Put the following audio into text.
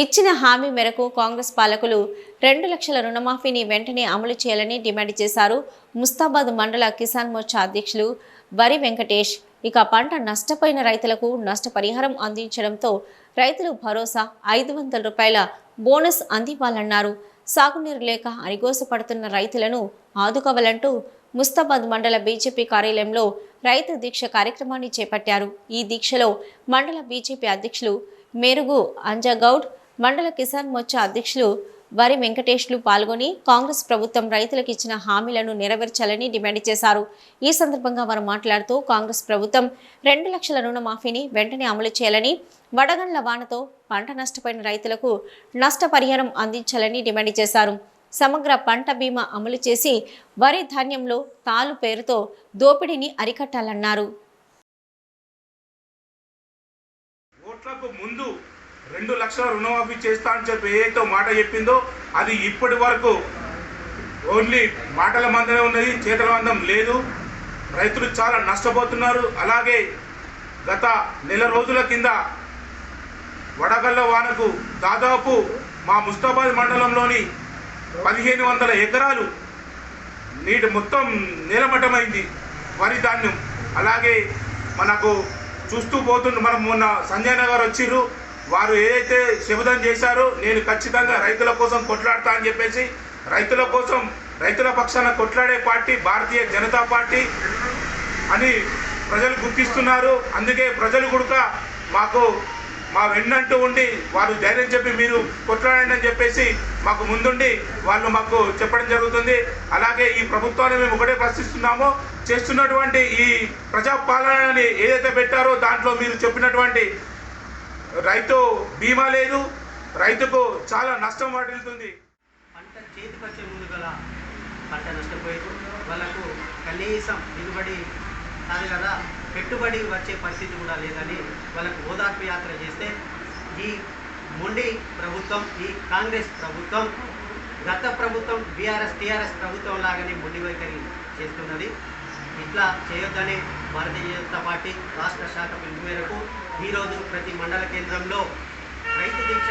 ఇచ్చిన హామీ మేరకు కాంగ్రెస్ పాలకులు రెండు లక్షల రుణమాఫీని వెంటనే అమలు చేయాలని డిమాండ్ చేశారు. ముస్తాబాద్ మండల కిసాన్ మోర్చా అధ్యక్షులు వరి వెంకటేష్. ఇక పంట నష్టపోయిన రైతులకు నష్టపరిహారం అందించడంతో రైతులు భరోసా ఐదు వందల రూపాయల బోనస్ అందివ్వాలన్నారు. సాగునీరు లేక అరిగోసపడుతున్న రైతులను ఆదుకోవాలంటూ ముస్తాబాద్ మండల బీజేపీ కార్యాలయంలో రైతు దీక్ష కార్యక్రమాన్ని చేపట్టారు. ఈ దీక్షలో మండల బీజేపీ అధ్యక్షులు మేరుగు అంజగౌడ్ మండల కిసాన్ మోర్చా అధ్యక్షులు వరి వెంకటేష్లు పాల్గొని కాంగ్రెస్ ప్రభుత్వం రైతులకు ఇచ్చిన హామీలను నెరవేర్చాలని డిమాండ్ చేశారు. ఈ సందర్భంగా వారు మాట్లాడుతూ కాంగ్రెస్ ప్రభుత్వం రెండు లక్షల రుణమాఫీని వెంటనే అమలు చేయాలని వడగండ్ల వానతో పంట నష్టపోయిన రైతులకు నష్టపరిహారం అందించాలని డిమాండ్ చేశారు. సమగ్ర పంట బీమా అమలు చేసి వరి ధాన్యంలో తాలు పేరుతో దోపిడీని అరికట్టాలన్నారు. ముందు రెండు లక్షల రుణమాఫీ చేస్తా అని చెప్పి ఏదైతే మాట చెప్పిందో అది ఇప్పటి వరకు ఓన్లీ మాటల మందమే ఉన్నది చేతల మందం లేదు. రైతులు చాలా నష్టపోతున్నారు. అలాగే గత నెల రోజుల కింద వడగళ్ళ వానకు దాదాపు మా ముస్తాబాద్ మండలంలోని పదిహేను వందల ఎకరాలు నీటి మొత్తం నీలమట్టమైంది. వరి ధాన్యం. అలాగే మనకు చూస్తూ పోతుండే మనం మొన్న సంజయ్ నగర్ వచ్చిర్రు. వారు ఏదైతే శబదం చేశారో నేను ఖచ్చితంగా రైతుల కోసం కొట్లాడతా అని చెప్పేసి రైతుల కోసం రైతుల పక్షాన కొట్లాడే పార్టీ భారతీయ జనతా పార్టీ అని ప్రజలు గుర్తిస్తున్నారు. అందుకే ప్రజలు కూడా మాకు మా వెన్నంటూ ఉండి వారు ధైర్యం చెప్పి మీరు కొట్లాడండి అని చెప్పేసి మాకు ముందుండి వాళ్ళు మాకు చెప్పడం జరుగుతుంది. అలాగే ఈ ప్రభుత్వాన్ని మేము ఒకటే ప్రశ్నిస్తున్నాము. చేస్తున్నటువంటి ఈ ప్రజాపాలనని ఏదైతే పెట్టారో దాంట్లో మీరు చెప్పినటువంటి రైతు బీమా లేదు రైతుకు చాలా నష్టం వాటిల్తుంది పంట చేతికి వచ్చే ముందు గల పంట నష్టపోయారు వాళ్ళకు కనీసం దిగుబడి కాదు కదా పెట్టుబడి వచ్చే పరిస్థితి కూడా లేదని వాళ్ళకు ఓదార్పు యాత్ర చేస్తే ఈ మొండి ప్రభుత్వం ఈ కాంగ్రెస్ ప్రభుత్వం గత ప్రభుత్వం బీఆర్ఎస్ టీఆర్ఎస్ ప్రభుత్వం లాగానే మొండి వైఖరి చేస్తున్నది. ఇట్లా చేయొద్దని భారతీయ జనతా పార్టీ రాష్ట్ర శాఖ పిలుపు మేరకు ఈరోజు ప్రతి మండల కేంద్రంలో రైతు దీక్ష